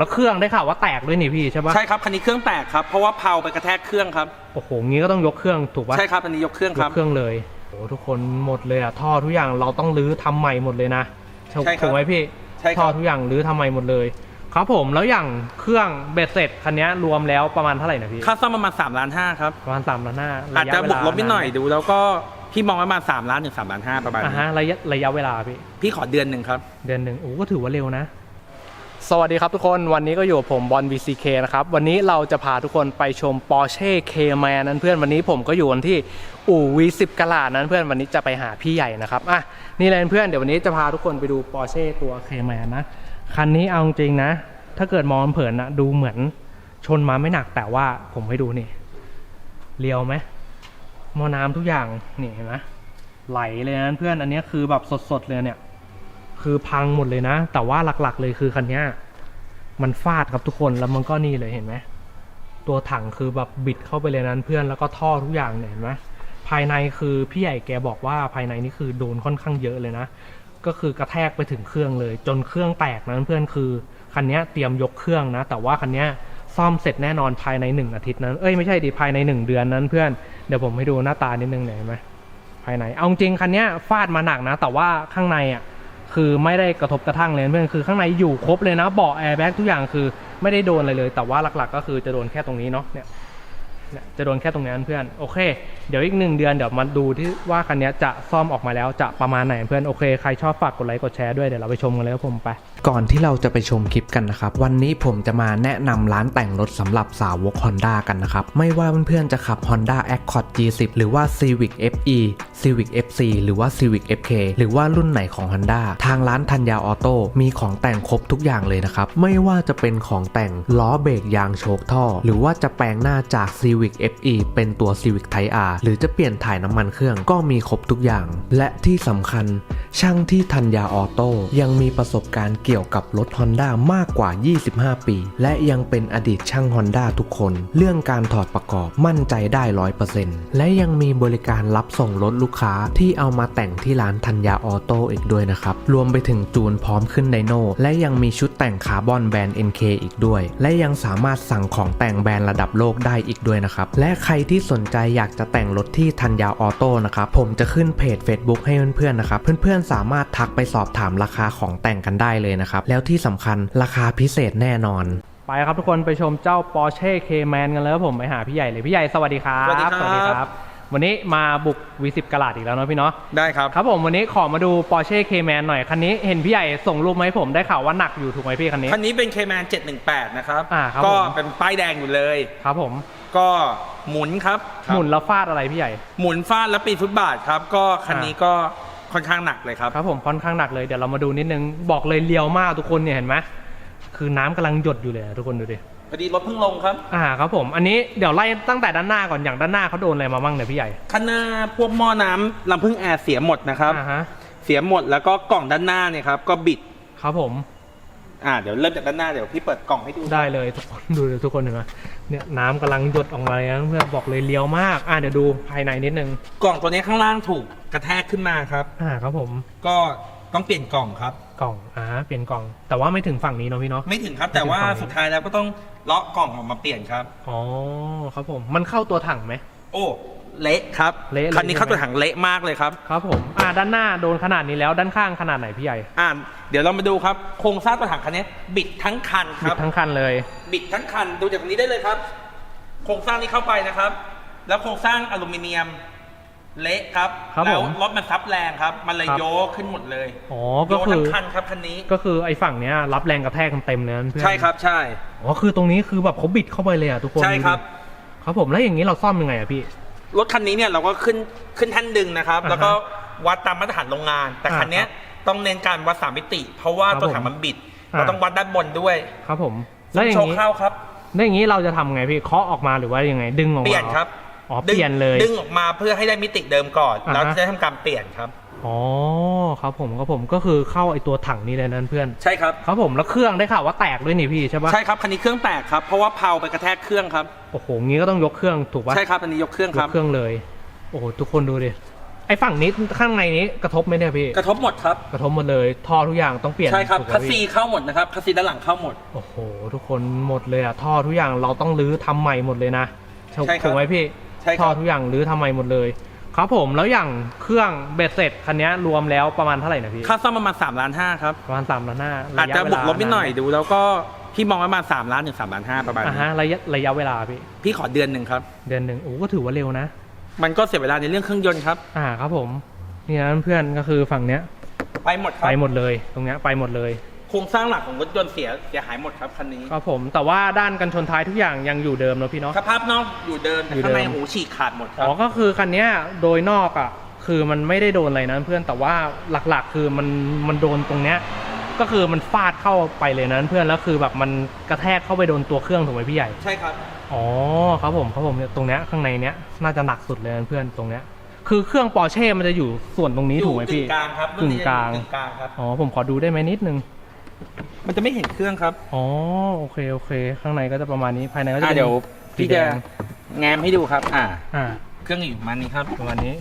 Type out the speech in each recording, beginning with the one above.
แล้วเครื่องได้ข่าวว่าแตกด้วยนี่พี่ใช่ปะใช่ครับคันนี้เครื่องแตกครับเพราะว่าเพลาไปกระแทกเครื่องครับโอ้โหงี้ก็ต้องยกเครื่องถูกปะใช่ครับอันนี้ยกเครื่องยครับกเครื่องเลยโอ้ทุกคนหมดเลยอะท่อทุกอย่างเราต้องรื้อทำใหม่หมดเลยนะใช่ครับถูกไหมพี่ใช่ครับท่อทุกอย่างรื้อทำใหม่หมดเลย ครับผมแล้วอย่างเครื่องเบ็ดเสร็จคันนี้รวมแล้วประมาณเท่าไหร่นะพี่ค่าซ่อมประมาณ3ล้านห้าครับประมาณสามล้านห้าอาจจะรยบวกลบนิดหน่อยเวาาดู แล้วก็พี่มองไว้ประมาณ3ล้านถึง3ล้านห้าประมาณอ่านี้ฮะระยะระยะเวลาพี่ พี่ขอเดือนหนึ่งครับ เดือนหนึ่งโอ้ก็ถือว่าเร็วนะ สวัสดีครับทุกคนวันนี้ก็อยู่กับผมบอล VCK นะครับ วันนี้เราจะพาทุกคนไปชม Porsche Cayman นั้นเพื่อนวันนี้ผมก็อยู่กันที่อู่ V10 กะลาดนั้นเพื่อนวันนี้จะไปหาพี่ใหญ่นะครับอะนี่เลยเพื่อนเดี๋ยววันนี้จะพาทุกคนไปดู Porsche ตัว Cayman นะคันนี้เอาจริงนะ ถ้าเกิดมองเผินๆนะดูเหมือนชนมาไม่หนักแต่ว่าผมให้ดูนี่เรียวไหมมอน้ำทุกอย่างนี่เห็นไหมไหลเลยนะเพื่อนอันนี้คือแบบสดๆเลยเนี่ย คือพังหมดเลยนะ แต่ว่าหลักๆ เลยคือคันนี้มันฟาดครับทุกคนแล้วมันก็นี่เลยเห็นไหมตัวถังคือแบบบิดเข้าไปเลยนั้นเพื่อนแล้วก็ท่อทุกอย่างเนี่ยเห็นไหมภายในคือพี่ใหญ่แกบอกว่าภายในนี่คือโดนค่อนข้างเยอะเลยนะ ก็คือกระแทกไปถึงเครื่องเลย จนเครื่องแตกนั้นเพื่อนคือคันนี้เตรียมยกเครื่องนะ แต่ว่าคันนี้ซ่อมเสร็จแน่นอนภายในหนึ่งอาทิตย์นั้น เอ้ยไม่ใช่ดิภายในหนึ่งเดือนนั้นเพื่อน เดี๋ยวผมให้ดูหน้าตานิดนึงหน่อยเห็นไหมภายใน เอาจริงคันนี้ฟาดมาหนักนะ แต่ว่าข้างในอะ คือไม่ได้กระทบกระทั่งเลยเพื่อนคือข้างในอยู่ครบเลยนะเบาะแอร์แบ็กทุกอย่างคือไม่ได้โดนอะไรเลย แต่ว่าหลักๆ ก็คือจะโดนแค่ตรงนี้เนาะเนี่ยเนี่ย จะโดนแค่ตรงนั้นเพื่อนโอเค เดี๋ยวอีกหนึ่งเดือนเดี๋ยวมาดูที่ว่าคันนี้จะซ่อมออกมาแล้วจะประมาณไหนเพื่อนโอเคใครชอบฝากกดไลค์กดแชร์ด้วยเดี๋ยวเราไปชมกันเลยครับผมไป ก่อนที่เราจะไปชมคลิปกันนะครับ วันนี้ผมจะมาแนะนำร้านแต่งรถสำหรับสาวก Honda กันนะครับ ไม่ว่าเพื่อนๆจะขับ Honda Accord G10 หรือว่า Civic FE Civic FC หรือว่า Civic FK หรือว่ารุ่นไหนของ Honda ทางร้านทัญญาออโต้มีของแต่งครบทุกอย่างเลยนะครับไม่ว่าจะเป็นของแต่งล้อเบรกยางโชคท่อ หรือว่าจะแปลงหน้าจาก Civic FE เป็นตัว Civic Type R หรือจะเปลี่ยนถ่ายน้ำมันเครื่องก็มีครบทุกอย่าง และที่สำคัญ ช่างที่ทัญญาออโต้ยังมีประสบการณ์เกี่ยวกับรถ Honda มากกว่า 25 ปี และยังเป็นอดีตช่าง Honda ทุกคน เรื่องการถอดประกอบมั่นใจได้ 100%และยังมีบริการรับส่งรถลูกค้าที่เอามาแต่งที่ร้านทัญญาออโต้อีกด้วยนะครับ รวมไปถึงจูนพร้อมขึ้นไดโนและยังมีชุดแต่งคาร์บอนแบรนด์ NK อีกด้วย และยังสามารถสั่งของแต่งแบรนด์ระดับโลกได้อีกด้วยนะครับและใครที่สนใจอยากจะแต่งรถที่ทัญญาออโต้นะครับ ผมจะขึ้นเพจ Facebook ให้เพื่อนๆนะครับ เพื่อนๆสามารถทักไปสอบถามราคาของแต่งกันได้เลยนะครับ แล้วที่สำคัญราคาพิเศษแน่นอน ไปครับทุกคนไปชมเจ้า Porsche Cayman กันเลยครับผมไปหาพี่ใหญ่เลยพี่ใหญ่สวัสดีครับสวัสดีครับ วันนี้มาบุก V10 กะลาดอีกแล้วเนาะพี่เนาะได้ครับ ครับผมวันนี้ขอมาดู Porsche Cayman หน่อยคันนี้เห็นพี่ใหญ่ส่งรูปมาให้ผมได้ข่าวว่าหนักอยู่ถูกไหมพี่คันนี้ คันนี้เป็น K-Man 718 นะครับ อ่าครับก็ผม เป็นป้ายแดงอยู่เลย ครับผม ก็หมุนครับหมุนแล้วฟาดอะไรพี่ใหญ่ หมุนฟาดแล้วปีนฟุตบาทครับ ก็คันนี้ก็ค่อนข้างหนักเลยครับครับผมค่อนข้างหนักเลยเดี๋ยวเรามาดูนิดนึงบอกเลยเลียวมากทุกคนเนี่ยเห็นไหมคือน้ำกำลังหยดอยู่เลยอะทุกคนดูดิพอดีรถเพิ่งลงครับ อ่าครับผม อันนี้เดี๋ยวไล่ตั้งแต่ด้านหน้าก่อนอย่างด้านหน้าเขาโดนอะไรมาบ้างเนี่ยพี่ใหญ่ข้างหน้าพวกหม้อน้ำลำพึ่งแอร์เสียหมดนะครับอ่าฮะเสียหมดแล้วก็กล่องด้านหน้าเนี่ยครับก็บิดครับผม อ่าเดี๋ยวเริ่มจากด้านหน้าเดี๋ยวพี่เปิดกล่องให้ดูได้เลยทุกคนดูเลยทุกคนเห็นไหมเนี่ยน้ำกำลังหยดออกมาเลยนะเพื่อนบอกเลยเลียวมากอ่าเดี๋ยวดูภายในนิดนึงกล่องตัวนี้ข้างล่างถูกกระแทกขึ้นมาครับ อ่าครับผม ก็ต้องเปลี่ยนกล่องครับ กล่องอ่าเปลี่ยนกล่อง แต่ว่าไม่ถึงฝั่งนี้เนาะพี่เนาะไม่ถึงครับ แต่ว่าสุดท้ายแล้วก็ต้องเลาะกล่องออกมาเปลี่ยนครับอ๋อครับผมมันเข้าตัวถังไหมโอ้ เละครับเละเลยคันนี้เข้าใช่ไหมตัวถังเละมากเลยครับ ครับผมอ่าด้านหน้าโดนขนาดนี้แล้วด้านข้างขนาดไหนพี่ใหญ่อ่าเดี๋ยวเรามาดูครับโครงสร้างตัวถังคันนี้ บิดทั้งคันคบิรัดบทั้งคันเลย บิดทั้งคันดูจากตรงนี้ได้เลยครับ โครงสร้างนี้เข้าไปนะครับ แล้วโครงสร้างอลูมิเนียม เละครับครับแล้วผมรถมันซับแรงครับ มันเลยครับ โยกขึ้นหมดเลยอ๋อโยก็กคืทั้องคันครับคันนี้ก็คือไอ้ฝั่งเนี้ยรับแรงกระแทกเต็มๆเลยนะเพื่อนใช่ครับใช่ อ๋อคือตรงนี้คือแบบเขาบิดเข้าไปเลยอะทุกคนใช่ครับ ดูดิครับผมแล้วอย่างนี้เราซ่อมยังไงอะพี่ รถคันนี้เนี่ยเราก็ขึ้นขึ้นแท่นดึงนะครับอ่าฮะแล้วก็วัดตามมาตรฐานโรงงาน แต่อ่าคันเนี้ยครับต้องเน้นการวัดสามมิติ เพราะว่าครับตัวถังผมมันบิดอ่าเราต้องวัดด้านบนด้วยครับผม แล้วอย่างโชว์นี้เข้าครับแล้วอย่างนี้เราจะทำไงพี่เคาะออกมาหรือว่ายังไงดึงออกมาเปลี่ยนครับอ๋อดึงเปลี่ยนเลยดึงออกมาเพื่อให้ได้มิติเดิมก่อนอ่าฮะแล้วจะทำการเปลี่ยนครับ อ๋อครับผมครับผมก็คือเข้าไอ้ตัวถังนี้เลยนั่นเพื่อนใช่ครับครับผมแล้วเครื่องได้ข่าวว่าแตกด้วยนี่พี่ใช่ปะใช่ครับคันนี้เครื่องแตกครับเพราะว่าเพลาไปกระแทกเครื่องครับโอ้โหงี้ก็ต้องยกเครื่องถูกปะใช่ครับอันนี้ยกเครื่องยครับกเครื่องเลย โอ้โหทุกคนดูดิไอ้ฝั่งนี้ข้างในนี้กระทบไหมเนี่ยพี่กระทบหมดครับกระทบหมดเลยท่อทุกอย่างต้องเปลี่ยนใช่ครับถูกไหมคัสพี่ซีเข้าหมดนะครับคัสซีด้านหลังเข้าหมด โอ้โหทุกคนหมดเลยอะท่อทุกอย่างเราต้องรื้อทำใหม่หมดเลยนะถูกใช่ครับถูกไหมพี่ใช่ครับ ท่อทุกอย่างรื้อทำใหม่หมดเลย ครับผมแล้วอย่างเครื่องเบ็ดเสร็จคันนี้รวมแล้วประมาณเท่าไหร่นะพี่ค่าซ่อมประมาณ3ล้านห้าครับประมาณสามล้านห้าอาจจะบวกลบนิดหน่อยดูดูแล้วก็พี่มองไว้ประมาณ3ล้านถึง3ล้านห้าประมาณอ่านี้ฮะระยะระยะเวลาพี่พี่ขอเดือนหนึ่งครับเดือนหนึ่งโอ้ก็ถือว่าเร็วนะ มันก็เสียเวลาในเรื่องเครื่องยนต์ครับ อ่าครับผมนี่นะเพื่อนก็คือฝั่งเนี้ย ไปหมดครัไปบหมดเลย ตรงเนี้ยไปหมดเลย โครงสร้างหลักของรถยนต์เสียเสียหายหมดครับคันนี้ ครับผมแต่ว่าด้านกันชนท้ายทุกอย่างยังอยู่เดิมเนอะพี่เนาะ สภาพนอกอยู่เดิมแต่อยู่ข้างในเดิมหูฉีกขาดหมดคอ๋รัอบ ก็คือคันเนี้ยโดยนอกอะคือมันไม่ได้โดนอะไรนะเพื่อนแต่ว่าหลักๆ คือมันมันโดนตรงเนี้ยก็คือมันฟาดเข้าไปเลยนะเพื่อนแล้วคือแบบมันกระแทกเข้าไปโดนตัวเครื่องถูกไหมพี่ใหญ่ ใช่ครับ อ๋อครับผมครับผมเนี่ยตรงเนี้ยข้างในเนี้ยน่าจะหนักสุดเลยนะเพื่อนตรงเนี้ยคือเครื่องปอร์เช่มันจะอยู่ส่วนตรงนี้ถูกไหมพี่กึ่งกลางครับกึ่งกลางกึ่งกลางครับ อ๋อผมขอดูได้ไหมนิดนึง มันจะไม่เห็นเครื่องครับอ๋อโอเคโอเค ข้างในก็จะประมาณนี้ภายในก็จะอะเป็น เดี๋ยวสีพี่แดจะงแง้มให้ดูครับ อ่า อ่าเครื่องอยู่ประมาณนี้ครับประมาณนี้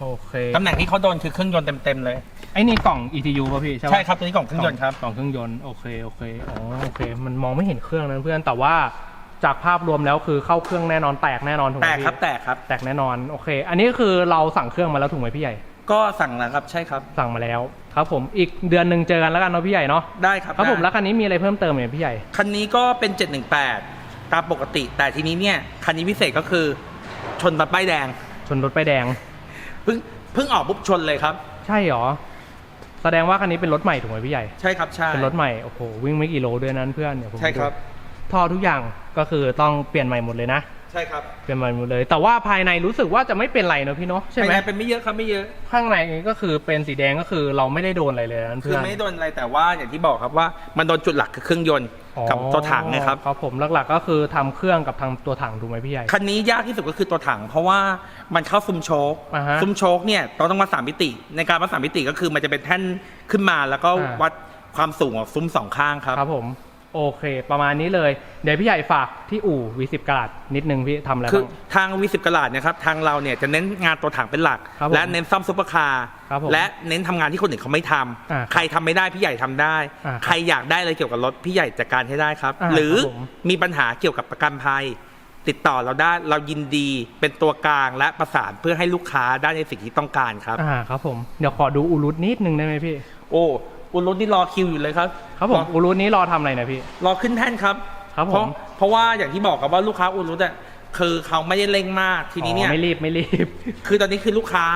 โอเคตำแหน่งที่เขาโดนคือเครื่องยนต์เต็มๆเลย ไอ้นี่กล่อง ETU ป่ะพี่ใช่ปะ ใช่ครับตัวนี้กล่องเครื่องยนต์ครับกล่องเครื่องยนต์โอเคโอเคอ๋อโอเค มันมองไม่เห็นเครื่องนะเพื่อนแต่ว่าจากภาพรวมแล้วคือเข้าเครื่องแน่นอนแตกแน่นอนถูกไหมแตกพี่ครับแตกครับ แตกแน่นอนโอเค อันนี้คือเราสั่งเครื่องมาแล้วถูกไหมพี่ใหญ่ ก็สั่งแล้วครับใช่ครับ สั่งมาแล้ว ครับผมอีกเดือนหนึ่งเจอกันแล้วกันเนาะพี่ใหญ่เนาะได้ครับครับผมได้แล้วคันนี้มีอะไรเพิ่มเติมไหมพี่ใหญ่ คันนี้ก็เป็น 718 ตามปกติ แต่ทีนี้เนี่ย คันนี้พิเศษก็คือชนบัตรป้ายแดงชนรถป้ายแดง เพิ่งเพิ่งออกปุ๊บชนเลยครับ ใช่เหรอ แสดงว่าคันนี้เป็นรถใหม่ถูกไหมพี่ใหญ่ ใช่ครับใช่ เป็นรถใหม่โอ้โหวิ่งไม่กี่โลด้วยนั้นเพื่อนเดี๋ยวผมใช่ครับดูท่อทุกอย่างก็คือต้องเปลี่ยนใหม่หมดเลยนะ ใช่ครับเปลี่ยนใหม่หมดเลย แต่ว่าภายในรู้สึกว่าจะไม่เป็นไรเนอะพี่เนาะใช่ไหมภายในเป็นไม่เยอะครับไม่เยอะ ข้างในก็คือเป็นสีแดงก็คือเราไม่ได้โดนอะไรเลยนะคืเพื่ออนไม่โดนอะไรแต่ว่าอย่างที่บอกครับว่ามันโดนจุดหลักคือเครื่องยนต์กับตัวถังนะครับ ครับผมหลักๆ ก็คือทำเครื่องกับทางตัวถังถูกไหมพี่ใหญ่ คันนี้ยากที่สุดก็คือตัวถัง เพราะว่ามันเข้าซุ้มโชคอ่าฮะซุ้มโชคเนี่ยเราต้องวัดสามมิติ ในการวัดสามมิติก็คือมันจะเป็นแท่นขึ้นมาแล้วก็อ่า วัดความสูงของซุ้มสองข้างครับ ครับผม โอเค ประมาณนี้เลย เดี๋ยวพี่ใหญ่ฝากที่อู่ V10 กราดนิดนึงพี่ทำอะไรคือบ้าง ทางวิสิบกลาดเนี่ยครับทางเราเนี่ยจะเน้นงานตัวถังเป็นหลัก ครับผมและเน้นซ่อมซุปเปอร์คาร์ครับผมและเน้นทำงานที่คนอื่นเขาไม่ทำอ่าใครทำไม่ได้พี่ใหญ่ทำได้ อ่าครับใครอยากได้อะไรเกี่ยวกับรถพี่ใหญ่จัดการให้ได้ครับ อ่าหรือครับผม มีปัญหาเกี่ยวกับประกันภัย ติดต่อเราได้เรายินดีเป็นตัวกลางและประสานเพื่อให้ลูกค้าได้ในสิ่งที่ต้องการครับ อ่าครับผม เดี๋ยวขอดูอูรุตนิดนึงได้ไหมพี่ โอ้ อุลุนี่รอคิวอยู่เลยครับครับผมออูรุตนี้รอทำอะไรนะพี่ รอขึ้นแท่นครับ ครับผม เพาะเพราะว่าอย่างที่บอกครับว่าลูกค้าอุลุเนี่ยคือเขาไม่ได้เร่งมากทีนี้เนี่ยอ๋อไม่รีบไม่รีบ คือตอนนี้คือลูกค้า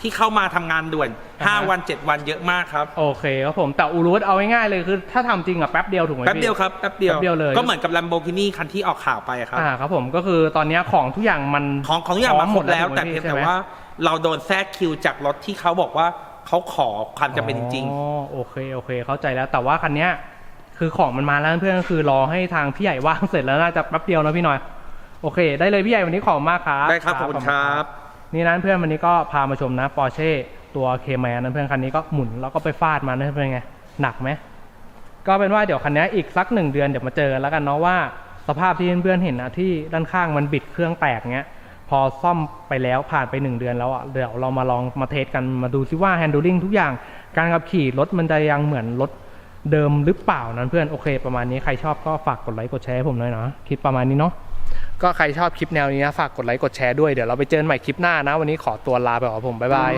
ที่เข้ามาทำงานด่วนอ่าฮะ5วัน 7 วันเยอะมากครับ โอเคครับผม แต่อูรุตเอาง่ายๆเลยคือถ้าทำจริงอะแป๊บเดียวถูกไหมพี่แป๊บเดียวครับแป๊บเดียวแป๊บเดียวเลยก็เหมือนกับ Lamborghini คันที่ออกข่าวไปอะครับอ่าครับผมก็คือตอนเนี้ยของทุกอย่างมันของของทุกอย่างมาหมดแล้วถูกไหแต่เพียงใช่แต่ไหมว่าเราโดนแทรกคิวจากรถที่เขาบอกว่า เขาขอความจำเป็นจริง อ๋อโอเคโอเค เข้าใจแล้ว แต่ว่าคันเนี้ย คือของมันมาแล้วเพื่อนก็คือรอให้ทางพี่ใหญ่ว่างเสร็จแล้วน่าจะแป๊บเดียวนะพี่หน่อย โอเค ได้เลยพี่ใหญ่วันนี้ขอบคุณมากครับๆ ได้ครับขอบคุณครับ นี่นะเพื่อนวันนี้ก็พามาชมนะปอร์เช่ตัวเคแมนนะเพื่อนคันนี้ก็หมุนแล้วก็ไปฟาดมานะเป็นไงหนักไหมก็เป็นว่าเดี๋ยวคันนี้อีกสักหนึ่งเดือนเดี๋ยวมาเจอกันแล้วกันเนาะว่าสภาพที่เพื่อนๆเห็นนะที่ด้านข้างมันบิดเครื่องแตกเงี้ย พอซ่อมไปแล้วผ่านไปหนึ่งเดือนแล้วอะเดี๋ยวเรามาลองมาเทสกันมาดูซิว่าแฮนดูลิ่งทุกอย่างการขับขี่รถมันจะยังเหมือนรถเดิมหรือเปล่านั้นเพื่อนโอเค ประมาณนี้ใครชอบก็ฝากกดไลค์กดแชร์ให้ผมหน่อยนะคลิปประมาณนี้เนาะก็ใครชอบคลิปแนวนี้นะฝากกดไลค์กดแชร์ด้วยเดี๋ยวเราไปเจอกันใหม่คลิปหน้านะ วันนี้ขอตัวลาไปก่อนผมบ๊ายบาย